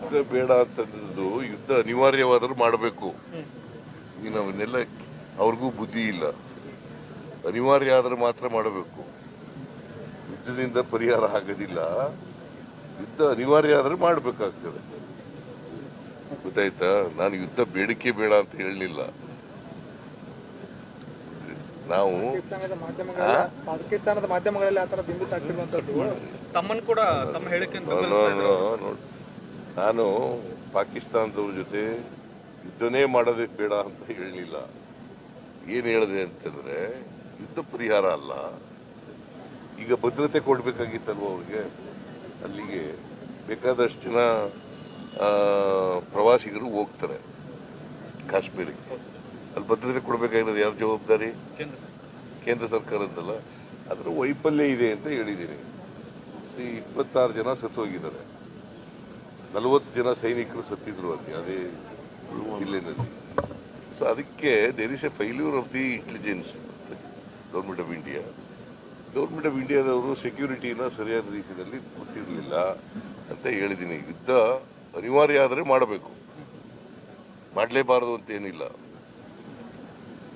ಯುದ್ಧ ಬೇಡ ಅಂತಂದದ್ದು ಯುದ್ಧ ಅನಿವಾರ್ಯವಾದರೂ ಮಾಡಬೇಕು. ಈಗ ನಾವನ್ನೆಲ್ಲ ಅವ್ರಿಗೂ ಬುದ್ಧಿ ಇಲ್ಲ. ಅನಿವಾರ್ಯ ಆದರೆ ಮಾತ್ರ ಮಾಡಬೇಕು. ಯುದ್ಧದಿಂದ ಪರಿಹಾರ ಆಗೋದಿಲ್ಲ. ಯುದ್ಧ ಅನಿವಾರ್ಯ ಆದರೆ ಮಾಡಬೇಕಾಗ್ತದೆ. ಗೊತ್ತಾಯ್ತಾ? ನಾನು ಯುದ್ಧ ಬೇಡಿಕೆ ಬೇಡ ಅಂತ ಹೇಳಲಿಲ್ಲ. ನಾವು ಪಾಕಿಸ್ತಾನದ ಮಾಧ್ಯಮಗಳ ಪಾಕಿಸ್ತಾನದ ಮಾಧ್ಯಮಗಳಲ್ಲಿ ಆತರ ಬಿಂಬಿತ ಆಗ್ತಿರುವಂತದ್ದು ತಮ್ಮನ್ನು ಕೂಡ ತಮ್ಮ ಹೇಳಿಕೆ ನೋಡಿ, ನಾನು ಪಾಕಿಸ್ತಾನದವ್ರ ಜೊತೆ ಯುದ್ಧನೇ ಮಾಡೋದೇ ಬೇಡ ಅಂತ ಹೇಳಲಿಲ್ಲ. ಏನು ಹೇಳಿದೆ ಅಂತಂದರೆ ಯುದ್ಧ ಪರಿಹಾರ ಅಲ್ಲ. ಈಗ ಭದ್ರತೆ ಕೊಡಬೇಕಾಗಿತ್ತಲ್ವ ಅವ್ರಿಗೆ? ಅಲ್ಲಿಗೆ ಬೇಕಾದಷ್ಟು ಜನ ಪ್ರವಾಸಿಗರು ಹೋಗ್ತಾರೆ ಕಾಶ್ಮೀರಕ್ಕೆ. ಅಲ್ಲಿ ಭದ್ರತೆ ಕೊಡಬೇಕಾಗಿರೋದು ಯಾರ ಜವಾಬ್ದಾರಿ? ಕೇಂದ್ರ ಸರ್ಕಾರ. ಕೇಂದ್ರ ಸರ್ಕಾರದ್ದಲ್ಲ ಅದರ ವೈಫಲ್ಯ ಇದೆ ಅಂತ ಹೇಳಿದ್ದೀನಿ. ಸಿ ಇಪ್ಪತ್ತಾರು ಜನ ಸತ್ತೋಗಿದ್ದಾರೆ. ನಲವತ್ತು ಜನ ಸೈನಿಕರು ಸತ್ತಿದ್ರು ಅಲ್ಲಿ ಅದೇ ಜಿಲ್ಲೆನಲ್ಲಿ. ಸೊ ಅದಕ್ಕೆ there is a failure of the intelligence government of India government of ಇಂಡಿಯಾದವರು ಸೆಕ್ಯೂರಿಟಿನ ಸರಿಯಾದ ರೀತಿಯಲ್ಲಿ ಕೊಟ್ಟಿರಲಿಲ್ಲ ಅಂತ ಹೇಳಿದ್ದೀನಿ. ಯುದ್ಧ ಅನಿವಾರ್ಯ ಆದರೆ ಮಾಡಬೇಕು. ಮಾಡಲೇಬಾರದು ಅಂತ ಏನಿಲ್ಲ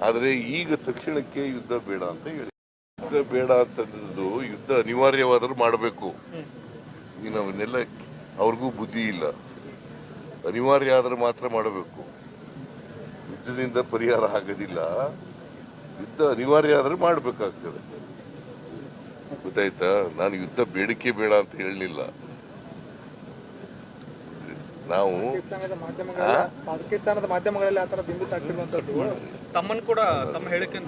ಆದರೆ ಈಗ ತಕ್ಷಣಕ್ಕೆ ಯುದ್ಧ ಬೇಡ ಅಂತ ಹೇಳಿ. ಯುದ್ಧ ಬೇಡ ಅಂತಂದದ್ದು ಯುದ್ಧ ಅನಿವಾರ್ಯವಾದರೂ ಮಾಡಬೇಕು. ಈಗ ನಾವನ್ನೆಲ್ಲ ಅವ್ರಿಗೂ ಬುದ್ಧಿ ಇಲ್ಲ. ಅನಿವಾರ್ಯ ಆದರೆ ಮಾತ್ರ ಮಾಡಬೇಕು. ಯುದ್ಧದಿಂದ ಪರಿಹಾರ ಆಗೋದಿಲ್ಲ. ಯುದ್ಧ ಅನಿವಾರ್ಯ ಆದರೆ ಮಾಡಬೇಕಾಗ್ತದೆ. ಗೊತ್ತಾಯ್ತಾ? ನಾನು ಯುದ್ಧ ಬೇಡಿಕೆ ಬೇಡ ಅಂತ ಹೇಳಲಿಲ್ಲ. ನಾವು ಪಾಕಿಸ್ತಾನದ ಮಾಧ್ಯಮಗಳಲ್ಲಿ ಆತರ ಥರ ತಮ್ಮನ್ನು ಕೂಡ ತಮ್ಮ ಹೇಳಿಕೆ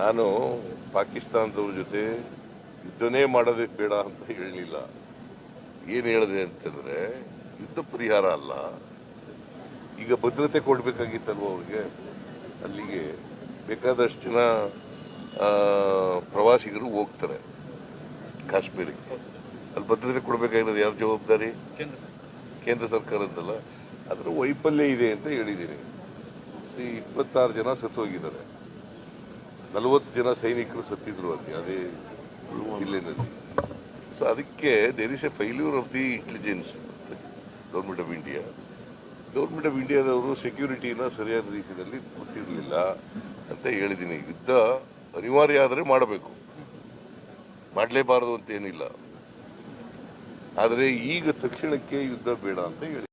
ನಾನು ಪಾಕಿಸ್ತಾನದವ್ರ ಜೊತೆ ಯುದ್ಧನೇ ಮಾಡೋದೇ ಬೇಡ ಅಂತ ಹೇಳಲಿಲ್ಲ. ಏನು ಹೇಳಿದೆ ಅಂತಂದ್ರೆ ಯುದ್ಧ ಪರಿಹಾರ ಅಲ್ಲ. ಈಗ ಭದ್ರತೆ ಕೊಡಬೇಕಾಗಿತ್ತಲ್ವ ಅವ್ರಿಗೆ? ಅಲ್ಲಿಗೆ ಬೇಕಾದಷ್ಟು ಜನ ಆ, ಪ್ರವಾಸಿಗರು ಹೋಗ್ತಾರೆ ಕಾಶ್ಮೀರಕ್ಕೆ. ಅಲ್ಲಿ ಭದ್ರತೆ ಕೊಡಬೇಕಾಗಿರೋದು ಯಾರ ಜವಾಬ್ದಾರಿ. ಕೇಂದ್ರ ಸರ್ಕಾರದ್ದಲ್ಲ. ಅದರ ವೈಫಲ್ಯ ಇದೆ ಅಂತ ಹೇಳಿದ್ದೀನಿ. ಸಿ ಇಪ್ಪತ್ತಾರು ಜನ ಸತ್ತೋಗಿದ್ದಾರೆ. ನಲವತ್ತು ಜನ ಸೈನಿಕರು ಸತ್ತಿದ್ರು ಅಲ್ಲಿ ಅದೇ ಜಿಲ್ಲೆನಲ್ಲಿ. ಸೊ ಅದಕ್ಕೆ there is a failure of the intelligence government of India government of ಇಂಡಿಯಾದವರು ಸೆಕ್ಯೂರಿಟಿನ ಸರಿಯಾದ ರೀತಿಯಲ್ಲಿ ಕೊಟ್ಟಿರಲಿಲ್ಲ ಅಂತ ಹೇಳಿದ್ದೀನಿ. ಯುದ್ಧ ಅನಿವಾರ್ಯ ಆದರೆ ಮಾಡಬೇಕು. ಮಾಡಲೇಬಾರದು ಅಂತೇನಿಲ್ಲ ಆದರೆ ಈಗ ತಕ್ಷಣಕ್ಕೆ ಯುದ್ಧ ಬೇಡ ಅಂತ ಹೇಳಿ